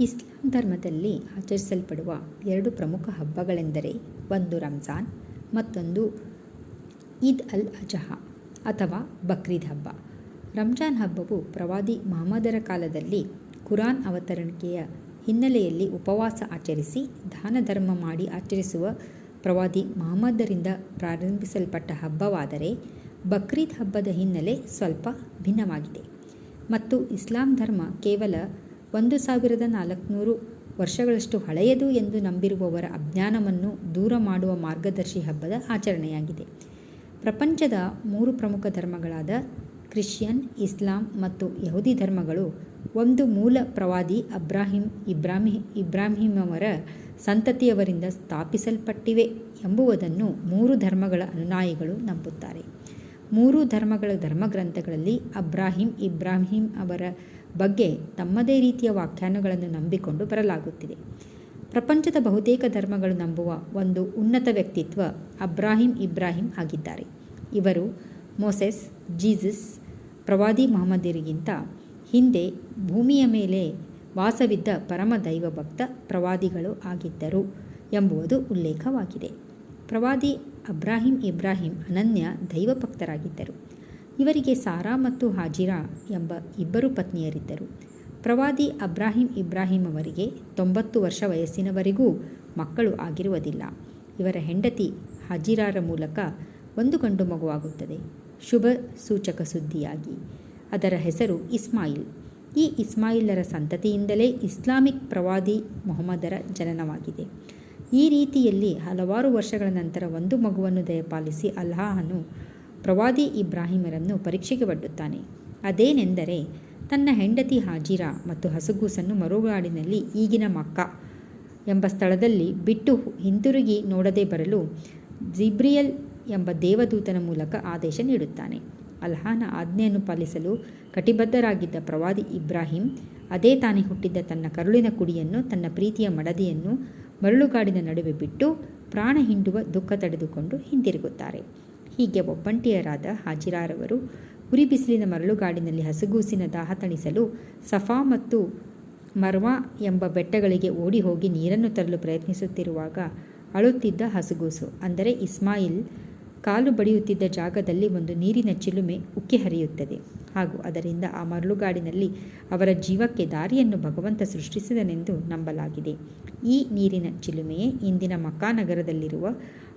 ಇಸ್ಲಾಂ ಧರ್ಮದಲ್ಲಿ ಆಚರಿಸಲ್ಪಡುವ ಎರಡು ಪ್ರಮುಖ ಹಬ್ಬಗಳೆಂದರೆ ಒಂದು ರಂಜಾನ್, ಮತ್ತೊಂದು ಈದ್ ಅಲ್ ಅಜಹಾ ಅಥವಾ ಬಕ್ರೀದ್ ಹಬ್ಬ. ರಂಜಾನ್ ಹಬ್ಬವು ಪ್ರವಾದಿ ಮಹಮ್ಮದರ ಕಾಲದಲ್ಲಿ ಕುರಾನ್ ಅವತರಣಿಕೆಯ ಹಿನ್ನೆಲೆಯಲ್ಲಿ ಉಪವಾಸ ಆಚರಿಸಿ, ದಾನ ಧರ್ಮ ಮಾಡಿ ಆಚರಿಸುವ ಪ್ರವಾದಿ ಮಹಮ್ಮದರಿಂದ ಪ್ರಾರಂಭಿಸಲ್ಪಟ್ಟ ಹಬ್ಬವಾದರೆ ಬಕ್ರೀದ್ ಹಬ್ಬದ ಹಿನ್ನೆಲೆ ಸ್ವಲ್ಪ ಭಿನ್ನವಾಗಿದೆ. ಮತ್ತು ಇಸ್ಲಾಂ ಧರ್ಮ ಕೇವಲ ಒಂದು ಸಾವಿರದ ನಾಲ್ಕುನೂರು ವರ್ಷಗಳಷ್ಟು ಹಳೆಯದು ಎಂದು ನಂಬಿರುವವರ ಅಜ್ಞಾನವನ್ನು ದೂರ ಮಾಡುವ ಮಾರ್ಗದರ್ಶಿ ಹಬ್ಬದ ಆಚರಣೆಯಾಗಿದೆ. ಪ್ರಪಂಚದ ಮೂರು ಪ್ರಮುಖ ಧರ್ಮಗಳಾದ ಕ್ರಿಶ್ಚಿಯನ್, ಇಸ್ಲಾಂ ಮತ್ತು ಯಹೂದಿ ಧರ್ಮಗಳು ಒಂದು ಮೂಲ ಪ್ರವಾದಿ ಅಬ್ರಾಹಿಂ ಇಬ್ರಾಹಿ ಇಬ್ರಾಹಿಮವರ ಸಂತತಿಯವರಿಂದ ಸ್ಥಾಪಿಸಲ್ಪಟ್ಟಿವೆ ಎಂಬುವುದನ್ನು ಮೂರು ಧರ್ಮಗಳ ಅನುಯಾಯಿಗಳು ನಂಬುತ್ತಾರೆ. ಮೂರು ಧರ್ಮಗಳ ಧರ್ಮಗ್ರಂಥಗಳಲ್ಲಿ ಅಬ್ರಾಹಿಂ, ಇಬ್ರಾಹಿಂ ಅವರ ಬಗ್ಗೆ ತಮ್ಮದೇ ರೀತಿಯ ವ್ಯಾಖ್ಯಾನಗಳನ್ನು ನಂಬಿಕೊಂಡು ಬರಲಾಗುತ್ತಿದೆ. ಪ್ರಪಂಚದ ಬಹುತೇಕ ಧರ್ಮಗಳು ನಂಬುವ ಒಂದು ಉನ್ನತ ವ್ಯಕ್ತಿತ್ವ ಅಬ್ರಾಹಿಂ ಇಬ್ರಾಹಿಂ ಆಗಿದ್ದಾರೆ. ಇವರು ಮೋಸೆಸ್, ಜೀಸಸ್, ಪ್ರವಾದಿ ಮಹಮ್ಮದರಿಗಿಂತ ಹಿಂದೆ ಭೂಮಿಯ ಮೇಲೆ ವಾಸವಿದ್ದ ಪರಮ ದೈವ ಭಕ್ತ ಪ್ರವಾದಿಗಳು ಆಗಿದ್ದರು ಎಂಬುದು ಉಲ್ಲೇಖವಾಗಿದೆ. ಪ್ರವಾದಿ ಅಬ್ರಾಹಿಂ ಇಬ್ರಾಹಿಂ ಅನನ್ಯ ದೈವಭಕ್ತರಾಗಿದ್ದರು. ಇವರಿಗೆ ಸಾರಾ ಮತ್ತು ಹಾಜಿರಾ ಎಂಬ ಇಬ್ಬರು ಪತ್ನಿಯರಿದ್ದರು. ಪ್ರವಾದಿ ಅಬ್ರಾಹಿಂ ಇಬ್ರಾಹಿಂ ಅವರಿಗೆ ತೊಂಬತ್ತು ವರ್ಷ ವಯಸ್ಸಿನವರೆಗೂ ಮಕ್ಕಳು ಆಗಿರುವುದಿಲ್ಲ. ಇವರ ಹೆಂಡತಿ ಹಾಜಿರಾರ ಮೂಲಕ ಒಂದು ಗಂಡು ಮಗುವಾಗುತ್ತದೆ. ಶುಭ ಸೂಚಕ ಸುದ್ದಿಯಾಗಿ. ಅದರ ಹೆಸರು ಇಸ್ಮಾಯಿಲ್. ಈ ಇಸ್ಮಾಯಿಲರ ಸಂತತಿಯಿಂದಲೇ ಇಸ್ಲಾಮಿಕ್ ಪ್ರವಾದಿ ಮೊಹಮ್ಮದರ ಜನನವಾಗಿದೆ. ಈ ರೀತಿಯಲ್ಲಿ ಹಲವಾರು ವರ್ಷಗಳ ನಂತರ ಒಂದು ಮಗುವನ್ನು ದಯಪಾಲಿಸಿ ಅಲ್ಲಾಹನು ಪ್ರವಾದಿ ಇಬ್ರಾಹಿಮರನ್ನು ಪರೀಕ್ಷೆಗೆ ಒಡ್ಡುತ್ತಾನೆ. ಅದೇನೆಂದರೆ, ತನ್ನ ಹೆಂಡತಿ ಹಾಜಿರಾ ಮತ್ತು ಹಸುಗೂಸನ್ನು ಮರುಗಾಡಿನಲ್ಲಿ ಈಗಿನ ಮಕ್ಕ ಎಂಬ ಸ್ಥಳದಲ್ಲಿ ಬಿಟ್ಟು ಹಿಂದಿರುಗಿ ನೋಡದೆ ಬರಲು ಜಿಬ್ರಿಯಲ್ ಎಂಬ ದೇವದೂತನ ಮೂಲಕ ಆದೇಶ ನೀಡುತ್ತಾನೆ. ಅಲ್ಹಾನ ಆಜ್ಞೆಯನ್ನು ಪಾಲಿಸಲು ಕಟಿಬದ್ಧರಾಗಿದ್ದ ಪ್ರವಾದಿ ಇಬ್ರಾಹಿಂ ಅದೇ ತಾನೇ ಹುಟ್ಟಿದ್ದ ತನ್ನ ಕರುಳಿನ ಕುಡಿಯನ್ನು ತನ್ನ ಪ್ರೀತಿಯ ಮಡದಿಯನ್ನು ಮರಳುಗಾಡಿನ ನಡುವೆ ಬಿಟ್ಟು ಪ್ರಾಣ ಹಿಂಡುವ ದುಃಖ ತಡೆದುಕೊಂಡು ಹಿಂತಿರುಗುತ್ತಾರೆ. ಹೀಗೆ ಒಬ್ಬಂಟಿಯರಾದ ಹಾಜಿರಾರವರು ಉರಿ ಬಿಸಿಲಿನ ಮರಳುಗಾಡಿನಲ್ಲಿ ಹಸುಗೂಸಿನ ದಾಹ ತಣಿಸಲು ಸಫಾ ಮತ್ತು ಮರ್ವಾ ಎಂಬ ಬೆಟ್ಟಗಳಿಗೆ ಓಡಿ ಹೋಗಿ ನೀರನ್ನು ತರಲು ಪ್ರಯತ್ನಿಸುತ್ತಿರುವಾಗ ಅಳುತ್ತಿದ್ದ ಹಸುಗೂಸು, ಅಂದರೆ ಇಸ್ಮಾಯಿಲ್, ಕಾಲು ಬಡಿಯುತ್ತಿದ್ದ ಜಾಗದಲ್ಲಿ ಒಂದು ನೀರಿನ ಚಿಲುಮೆ ಉಕ್ಕಿ ಹರಿಯುತ್ತದೆ. ಹಾಗೂ ಅದರಿಂದ ಆ ಮರಳುಗಾಡಿನಲ್ಲಿ ಅವರ ಜೀವಕ್ಕೆ ದಾರಿಯನ್ನು ಭಗವಂತ ಸೃಷ್ಟಿಸಿದನೆಂದು ನಂಬಲಾಗಿದೆ. ಈ ನೀರಿನ ಚಿಲುಮೆಯೇ ಇಂದಿನ ಮಕ್ಕಾ ನಗರದಲ್ಲಿರುವ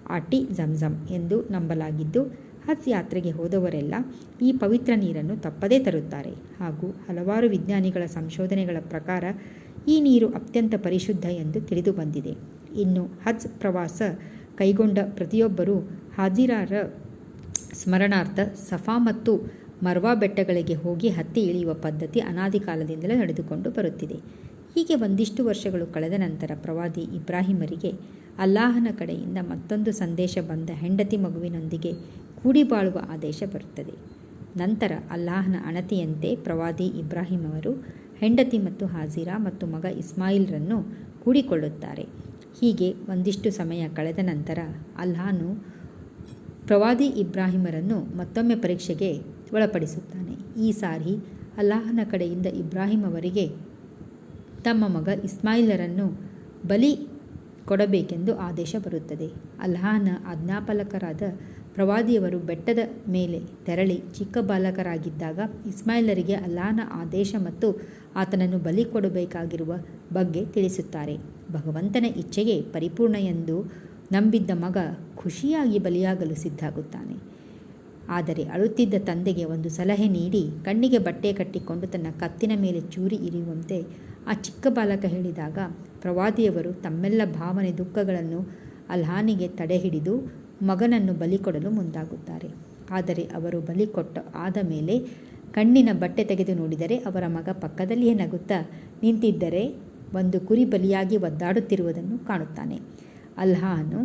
ಆಟಿ ಜಮ್ಜಮ್ ಎಂದು ನಂಬಲಾಗಿದ್ದು, ಹಜ್ ಯಾತ್ರೆಗೆ ಹೋದವರೆಲ್ಲ ಈ ಪವಿತ್ರ ನೀರನ್ನು ತಪ್ಪದೇ ತರುತ್ತಾರೆ. ಹಾಗೂ ಹಲವಾರು ವಿಜ್ಞಾನಿಗಳ ಸಂಶೋಧನೆಗಳ ಪ್ರಕಾರ ಈ ನೀರು ಅತ್ಯಂತ ಪರಿಶುದ್ಧ ಎಂದು ತಿಳಿದು ಬಂದಿದೆ. ಇನ್ನು ಹಜ್ ಪ್ರವಾಸ ಕೈಗೊಂಡ ಪ್ರತಿಯೊಬ್ಬರೂ ಹಾಜಿರಾರ ಸ್ಮರಣಾರ್ಥ ಸಫಾ ಮತ್ತು ಮರ್ವಾ ಬೆಟ್ಟಗಳಿಗೆ ಹೋಗಿ ಹತ್ತಿ ಇಳಿಯುವ ಪದ್ಧತಿ ಅನಾದಿ ಕಾಲದಿಂದಲೇ ನಡೆದುಕೊಂಡು ಬರುತ್ತಿದೆ. ಹೀಗೆ ಒಂದಿಷ್ಟು ವರ್ಷಗಳು ಕಳೆದ ನಂತರ ಪ್ರವಾದಿ ಇಬ್ರಾಹಿಮರಿಗೆ ಅಲ್ಲಾಹನ ಕಡೆಯಿಂದ ಮತ್ತೊಂದು ಸಂದೇಶ ಬಂದ ಹೆಂಡತಿ ಮಗುವಿನೊಂದಿಗೆ ಕೂಡಿ ಬಾಳುವ ಆದೇಶ ಬರುತ್ತದೆ. ನಂತರ ಅಲ್ಲಾಹನ ಅಣತಿಯಂತೆ ಪ್ರವಾದಿ ಇಬ್ರಾಹಿಂ ಅವರು ಹೆಂಡತಿ ಮತ್ತು ಹಾಜಿರಾ ಮತ್ತು ಮಗ ಇಸ್ಮಾಯಿಲ್ರನ್ನು ಕೂಡಿಕೊಳ್ಳುತ್ತಾರೆ. ಹೀಗೆ ಒಂದಿಷ್ಟು ಸಮಯ ಕಳೆದ ನಂತರ ಅಲ್ಲಾಹನು ಪ್ರವಾದಿ ಇಬ್ರಾಹಿಮರನ್ನು ಮತ್ತೊಮ್ಮೆ ಪರೀಕ್ಷೆಗೆ ಒಳಪಡಿಸುತ್ತಾನೆ. ಈ ಸಾರಿ ಅಲ್ಲಾಹನ ಕಡೆಯಿಂದ ಇಬ್ರಾಹಿಂ ಅವರಿಗೆ ತಮ್ಮ ಮಗ ಇಸ್ಮಾಯಿಲರನ್ನು ಬಲಿ ಕೊಡಬೇಕೆಂದು ಆದೇಶ ಬರುತ್ತದೆ. ಅಲ್ಹಾನ ಆಜ್ಞಾಪಾಲಕರಾದ ಪ್ರವಾದಿಯವರು ಬೆಟ್ಟದ ಮೇಲೆ ತೆರಳಿ ಚಿಕ್ಕ ಬಾಲಕರಾಗಿದ್ದಾಗ ಇಸ್ಮಾಯಿಲರಿಗೆ ಅಲ್ಲಾಹನ ಆದೇಶ ಮತ್ತು ಆತನನ್ನು ಬಲಿ ಕೊಡಬೇಕಾಗಿರುವ ಬಗ್ಗೆ ತಿಳಿಸುತ್ತಾರೆ. ಭಗವಂತನ ಇಚ್ಛೆಗೆ ಪರಿಪೂರ್ಣ ಎಂದು ನಂಬಿದ್ದ ಮಗ ಖುಷಿಯಾಗಿ ಬಲಿಯಾಗಲು ಸಿದ್ಧಾಗುತ್ತಾನೆ ಆದರೆ ಅಳುತ್ತಿದ್ದ ತಂದೆಗೆ ಒಂದು ಸಲಹೆ ನೀಡಿ ಕಣ್ಣಿಗೆ ಬಟ್ಟೆ ಕಟ್ಟಿಕೊಂಡು ತನ್ನ ಕತ್ತಿನ ಮೇಲೆ ಚೂರಿ ಇರಿಯುವಂತೆ ಆ ಚಿಕ್ಕ ಬಾಲಕ ಹೇಳಿದಾಗ, ಪ್ರವಾದಿಯವರು ತಮ್ಮೆಲ್ಲ ಭಾವನೆ ದುಃಖಗಳನ್ನು ಅಲ್ಹಾನಿಗೆ ತಡೆ ಹಿಡಿದು ಮಗನನ್ನು ಬಲಿ ಕೊಡಲು ಮುಂದಾಗುತ್ತಾರೆ. ಆದರೆ ಅವರು ಬಲಿ ಕೊಟ್ಟ ಆದ ಮೇಲೆ ಕಣ್ಣಿನ ಬಟ್ಟೆ ತೆಗೆದು ನೋಡಿದರೆ ಅವರ ಮಗ ಪಕ್ಕದಲ್ಲಿಯೇ ನಗುತ್ತಾ ನಿಂತಿದ್ದರೆ ಒಂದು ಕುರಿ ಬಲಿಯಾಗಿ ಒದ್ದಾಡುತ್ತಿರುವುದನ್ನು ಕಾಣುತ್ತಾನೆ. ಅಲ್ಹಾನು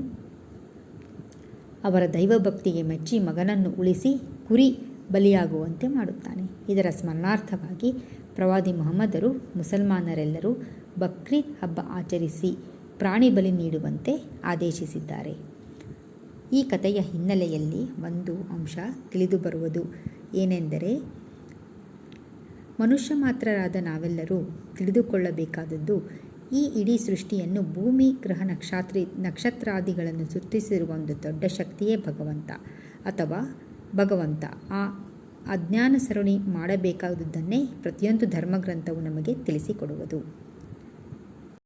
ಅವರ ದೈವಭಕ್ತಿಗೆ ಮೆಚ್ಚಿ ಮಗನನ್ನು ಉಳಿಸಿ ಕುರಿ ಬಲಿಯಾಗುವಂತೆ ಮಾಡುತ್ತಾನೆ. ಇದರ ಸ್ಮರಣಾರ್ಥವಾಗಿ ಪ್ರವಾದಿ ಮೊಹಮ್ಮದರು, ಮುಸಲ್ಮಾನರೆಲ್ಲರೂ ಬಕ್ರೀದ್ ಹಬ್ಬ ಆಚರಿಸಿ ಪ್ರಾಣಿ ಬಲಿ ನೀಡುವಂತೆ ಆದೇಶಿಸಿದ್ದಾರೆ. ಈ ಕಥೆಯ ಹಿನ್ನೆಲೆಯಲ್ಲಿ ಒಂದು ಅಂಶ ತಿಳಿದುಬರುವುದು ಏನೆಂದರೆ, ಮನುಷ್ಯ ಮಾತ್ರರಾದ ನಾವೆಲ್ಲರೂ ತಿಳಿದುಕೊಳ್ಳಬೇಕಾದದ್ದು ಈ ಇಡೀ ಸೃಷ್ಟಿಯನ್ನು ಭೂಮಿ, ಗ್ರಹ, ನಕ್ಷತ್ರಿ, ನಕ್ಷತ್ರಾದಿಗಳನ್ನು ಸೃಷ್ಟಿಸಿರುವ ಒಂದು ದೊಡ್ಡ ಶಕ್ತಿಯೇ ಭಗವಂತ ಅಥವಾ ಭಗವಂತ. ಆ ಅಜ್ಞಾನ ಸರಣಿ ಮಾಡಬೇಕಾದುದನ್ನೇ ಪ್ರತಿಯೊಂದು ಧರ್ಮಗ್ರಂಥವು ನಮಗೆ ತಿಳಿಸಿಕೊಡುವುದು.